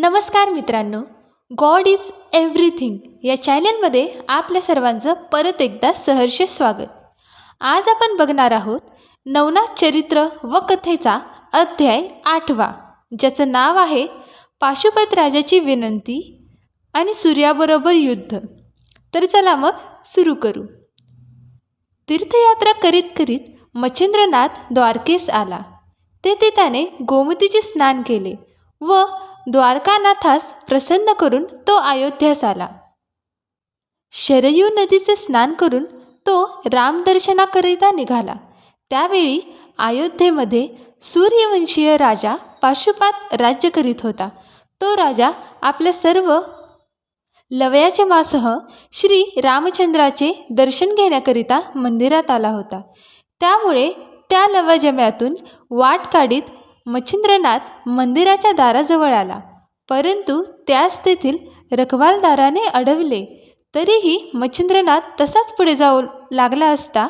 नमस्कार मित्रांनो. God is everything या चॅनलमध्ये आपल्या सर्वांचं परत एकदा सहर्ष स्वागत. आज आपण बघणार आहोत नवनाथ चरित्र व कथेचा अध्याय आठवा ज्याचं नाव आहे पाशुपत राजाची विनंती आणि सूर्याबरोबर युद्ध. तर चला मग सुरू करू. तीर्थयात्रा करीत करीत मच्छिंद्रनाथ द्वारकेस आला. तेथे त्याने गोमतीचे स्नान केले व द्वारकानाथास प्रसन्न करून तो अयोध्यास आला. शरयू नदीचे स्नान करून तो रामदर्शनाकरिता निघाला. त्यावेळी अयोध्येमध्ये सूर्यवंशीय राजा पाशुपात राज्य करीत होता. तो राजा आपल्या सर्व लवयाजमासह श्री रामचंद्राचे दर्शन घेण्याकरिता मंदिरात आला होता. त्यामुळे त्या लवजम्यातून वाट काढीत मच्छिंद्रनाथ मंदिराच्या दाराजवळ आला. परंतु त्यास तेथील रखवालदाराने अडवले. तरीही मच्छिंद्रनाथ तसाच पुढे जाऊ लागला असता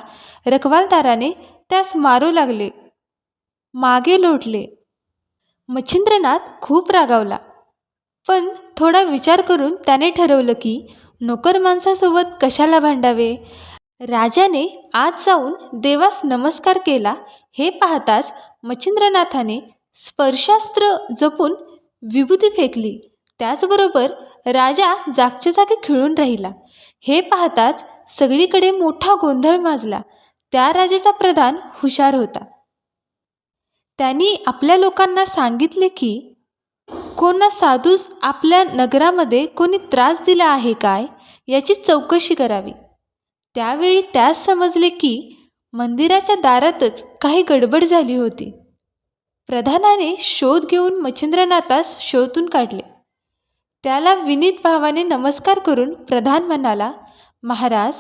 रखवालदाराने त्यास मारू लागले. मागे लोटले. मच्छिंद्रनाथ खूप रागावला. पण थोडा विचार करून त्याने ठरवलं की नोकर माणसासोबत कशाला भांडावे? राजाने आत जाऊन देवास नमस्कार केला हे पाहताच मच्छिंद्रनाथाने स्पर्शास्त्र जपून विभूती फेकली. त्याचबरोबर राजा जागच्या जागी खिळून राहिला. हे पाहताच सगळीकडे मोठा गोंधळ माजला. त्या राजाचा प्रधान हुशार होता. त्यांनी आपल्या लोकांना सांगितले की कोणा साधूस आपल्या नगरामध्ये कोणी त्रास दिला आहे काय? याची चौकशी करावी. त्यावेळी त्यास समजले की मंदिराच्या दारातच काही गडबड झाली होती. प्रधानाने शोध घेऊन मच्छिंद्रनाथास शोधून काढले. त्याला विनीत भावाने नमस्कार करून प्रधान म्हणाला महाराज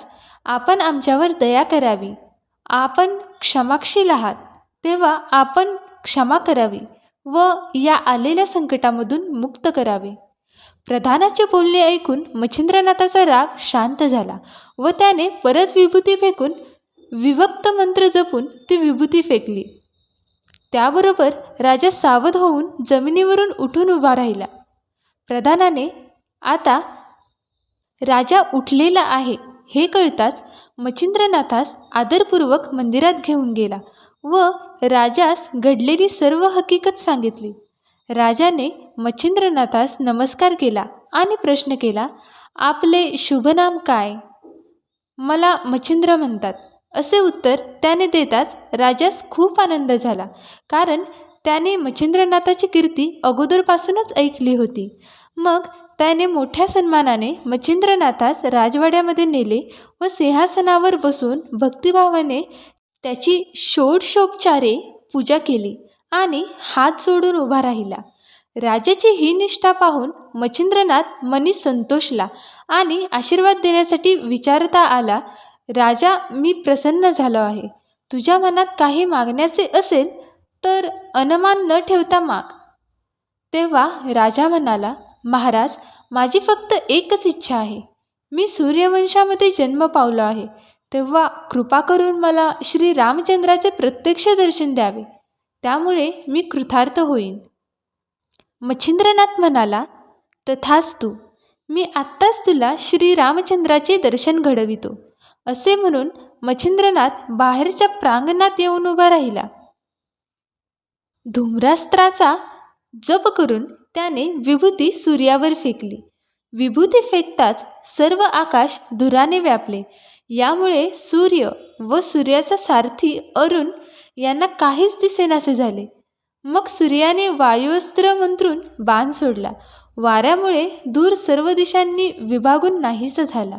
आपण आमच्यावर दया करावी. आपण क्षमाक्षील आहात. तेव्हा आपण क्षमा करावी व या आलेल्या संकटामधून मुक्त करावे. प्रधानाचे बोलणे ऐकून मच्छिंद्रनाथाचा राग शांत झाला व त्याने परत विभूती फेकून विभक्त मंत्र जपून ती विभूती फेकली. त्याबरोबर राजा सावध होऊन जमिनीवरून उठून उभा राहिला. प्रधानाने आता राजा उठलेला आहे हे कळताच मच्छिंद्रनाथास आदरपूर्वक मंदिरात घेऊन गेला व राजास घडलेली सर्व हकीकत सांगितली. राजाने मच्छिंद्रनाथास नमस्कार केला आणि प्रश्न केला आपले शुभनाम काय? मला मच्छिंद्र म्हणतात. असे उत्तर त्याने देताच राजास खूप आनंद झाला. कारण त्याने मच्छिंद्रनाथाची कीर्ती अगोदरपासूनच ऐकली होती. मग त्याने मोठ्या सन्मानाने मच्छिंद्रनाथास राजवाड्यामध्ये नेले व सिंहासनावर बसून भक्तिभावाने त्याची षोडशोपचारे पूजा केली आणि हात जोडून उभा राहिला. राजाची ही निष्ठा पाहून मच्छिंद्रनाथ मनी संतोषला आणि आशीर्वाद देण्यासाठी विचारता आला राजा मी प्रसन्न झालो आहे. तुझ्या मनात काही मागण्याचे असेल तर अनमान न ठेवता माग. तेव्हा राजा म्हणाला महाराज माझी फक्त एकच इच्छा आहे. मी सूर्यवंशामध्ये जन्म पावलो आहे. तेव्हा कृपा करून मला श्री रामचंद्राचे प्रत्यक्ष दर्शन द्यावे. त्यामुळे मी कृतार्थ होईन. मच्छिंद्रनाथ म्हणाला तथास्तु मी आत्ताच तुला श्री रामचंद्राचे दर्शन घडवितो. असे म्हणून मच्छिंद्रनाथ बाहेरच्या प्रांगणात येऊन उभा राहिला. धूम्रास्त्राचा जप करून त्याने विभूती सूर्यावर फेकली. विभूती फेकताच सर्व आकाश धुराने व्यापले. यामुळे सूर्य व सूर्याचा सारथी अरुण यांना काहीच दिसेनासे झाले. मग सूर्याने वायुअस्त्र मंत्रून बाण सोडला. वाऱ्यामुळे दूर सर्व दिशांनी विभागून नाहीसा झाला.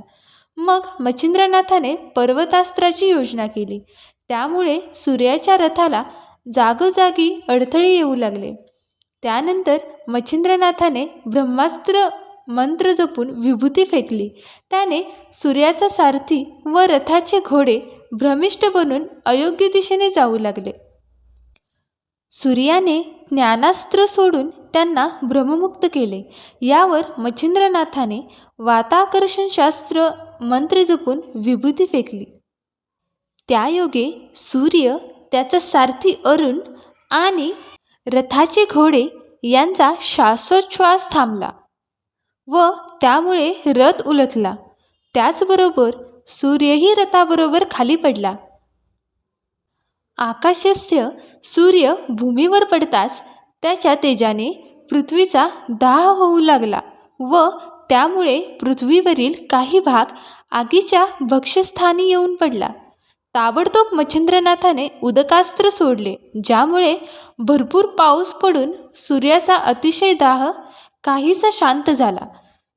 मग मच्छिंद्रनाथाने पर्वतास्त्राची योजना केली. त्यामुळे सूर्याच्या रथाला जागोजागी अडथळे येऊ लागले. त्यानंतर मच्छिंद्रनाथाने ब्रह्मास्त्र मंत्र जपून विभूती फेकली. त्याने सूर्याचा सारथी व रथाचे घोडे भ्रमिष्ट बनून अयोग्य दिशेने जाऊ लागले. सूर्याने ज्ञानास्त्र सोडून त्यांना भ्रममुक्त केले. यावर मच्छिंद्रनाथाने वाताकर्षणशास्त्र मंत्र जपून विभूती फेकली. त्यायोगे सूर्य त्याचा सारथी अरुण आणि रथाचे घोडे यांचा श्वासोच्छ्वास थांबला व त्यामुळे रथ उलटला त्याचबरोबर सूर्यही रथाबरोबर खाली पडला. आकाशस्य सूर्य भूमीवर पडताच त्याच्या तेजाने पृथ्वीचा दाह होऊ लागला व त्यामुळे पृथ्वीवरील काही भाग आगीच्या भक्ष्यस्थानी येऊन पडला. ताबडतोब मच्छिंद्रनाथाने उदकास्त्र सोडले ज्यामुळे भरपूर पाऊस पडून सूर्याचा अतिशय दाह काहीसा शांत झाला.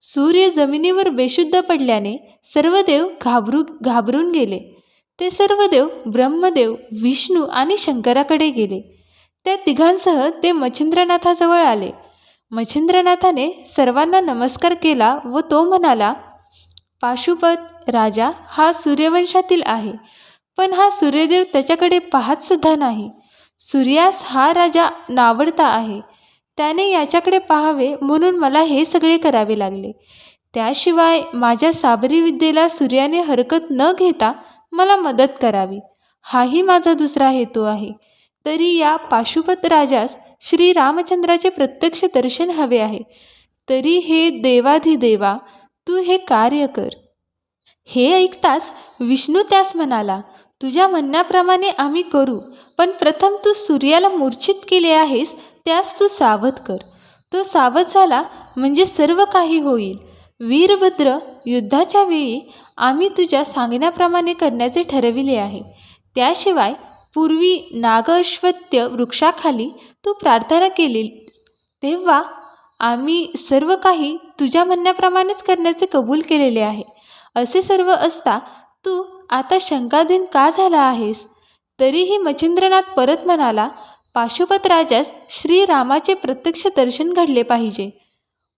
सूर्य जमिनीवर बेशुद्ध पडल्याने सर्व देव घाबरू घाबरून गेले. ते सर्व देव ब्रह्मदेव विष्णू आणि शंकराकडे गेले. त्या तिघांसह ते मच्छिंद्रनाथाजवळ आले. मच्छिंद्रनाथाने सर्वांना नमस्कार केला व तो म्हणाला पाशुपत राजा हा सूर्यवंशातील आहे पण हा सूर्यदेव त्याच्याकडे पाहतसुद्धा नाही. सूर्यास हा राजा नावडता आहे. त्याने याच्याकडे पाहावे म्हणून मला हे सगळे करावे लागले. त्याशिवाय माझ्या साबरी विद्येला सूर्याने हरकत न घेता मला मदत करावी. हाही माझा दुसरा हेतू आहे. तरी या पाशुपत राजास श्री रामचंद्राचे प्रत्यक्ष दर्शन हवे आहे. तरी हे देवाधिदेवा तू हे कार्य कर. हे ऐकताच विष्णू त्यास म्हणाला तुझ्या म्हणण्याप्रमाणे आम्ही करू पण प्रथम तू सूर्याला मूर्छित केले आहेस त्यास तू सावध कर. तो सावध झाला म्हणजे सर्व काही होईल. वीरभद्र युद्धाच्या वेळी आम्ही तुझ्या सांगण्याप्रमाणे करण्याचे ठरविले आहे. त्याशिवाय पूर्वी नागश्वत्य वृक्षाखाली तू प्रार्थना केली. तेव्हा आम्ही सर्व काही तुझ्या म्हणण्याप्रमाणेच करण्याचे कबूल केलेले आहे. असे सर्व असता तू आता शंकाधीन का झाला आहेस? तरीही मच्छिंद्रनाथ परत म्हणाला पाशुपत राजास श्रीरामाचे प्रत्यक्ष दर्शन घडले पाहिजे.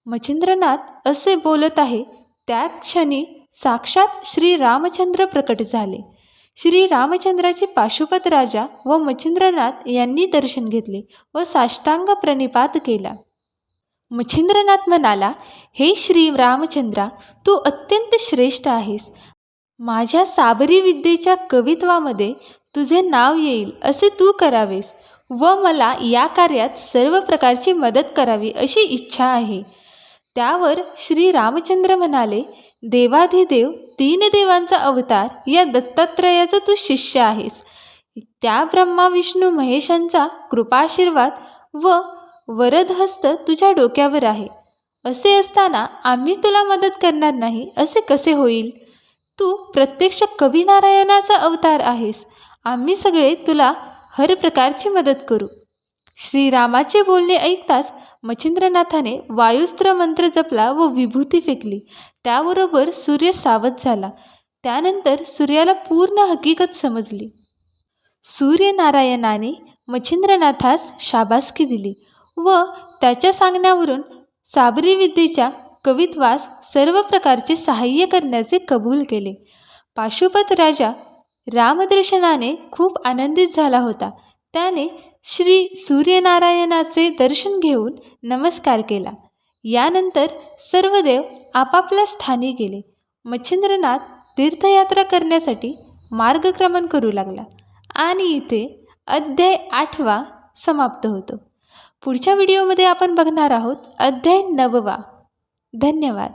मच्छिंद्रनाथ असे बोलत आहे त्या क्षणी साक्षात श्री रामचंद्र प्रकट झाले. श्री रामचंद्राचे पाशुपत राजा व मच्छिंद्रनाथ यांनी दर्शन घेतले व साष्टांग प्रणिपात केला. मच्छिंद्रनाथ म्हणाला हे श्री रामचंद्रा तू अत्यंत श्रेष्ठ आहेस. माझ्या साबरी विद्येच्या कवित्वामध्ये तुझे नाव येईल असे तू करावेस व मला या कार्यात सर्व प्रकारची मदत करावी अशी इच्छा आहे. त्यावर श्री रामचंद्र म्हणाले देवाधिदेव तीन देवांचा अवतार या दत्तात्रयाचा तू शिष्य आहेस. त्या ब्रह्मा विष्णू महेशांचा कृपाशीर्वाद व वरदहस्त तुझ्या डोक्यावर आहे. असे असताना आम्ही तुला मदत करणार नाही असे कसे होईल? तू प्रत्यक्ष कविनारायणाचा अवतार आहेस. आम्ही सगळे तुला हर प्रकारची मदत करू. श्रीरामाचे बोलणे ऐकताच मच्छिंद्रनाथाने वायुस्त्र मंत्र जपला व विभूती फेकली. त्याबरोबर सूर्य सावध झाला. त्यानंतर सूर्याला पूर्ण हकीकत समजली. सूर्यनारायणाने मच्छिंद्रनाथास शाबासकी दिली व त्याच्या सांगण्यावरून साबरी विद्येच्या कवित्वास सर्व प्रकारचे सहाय्य करण्याचे कबूल केले. पाशुपत राजा रामदर्शनाने खूप आनंदित झाला होता. त्याने श्री सूर्यनारायणाचे दर्शन घेऊन नमस्कार केला. यानंतर सर्व देव आपापल्या स्थानी गेले. मच्छिंद्रनाथ तीर्थयात्रा करण्यासाठी मार्गक्रमण करू लागला आणि इथे अध्याय आठवा समाप्त होतो. पुढच्या व्हिडिओमध्ये आपण बघणार आहोत अध्याय नववा. धन्यवाद.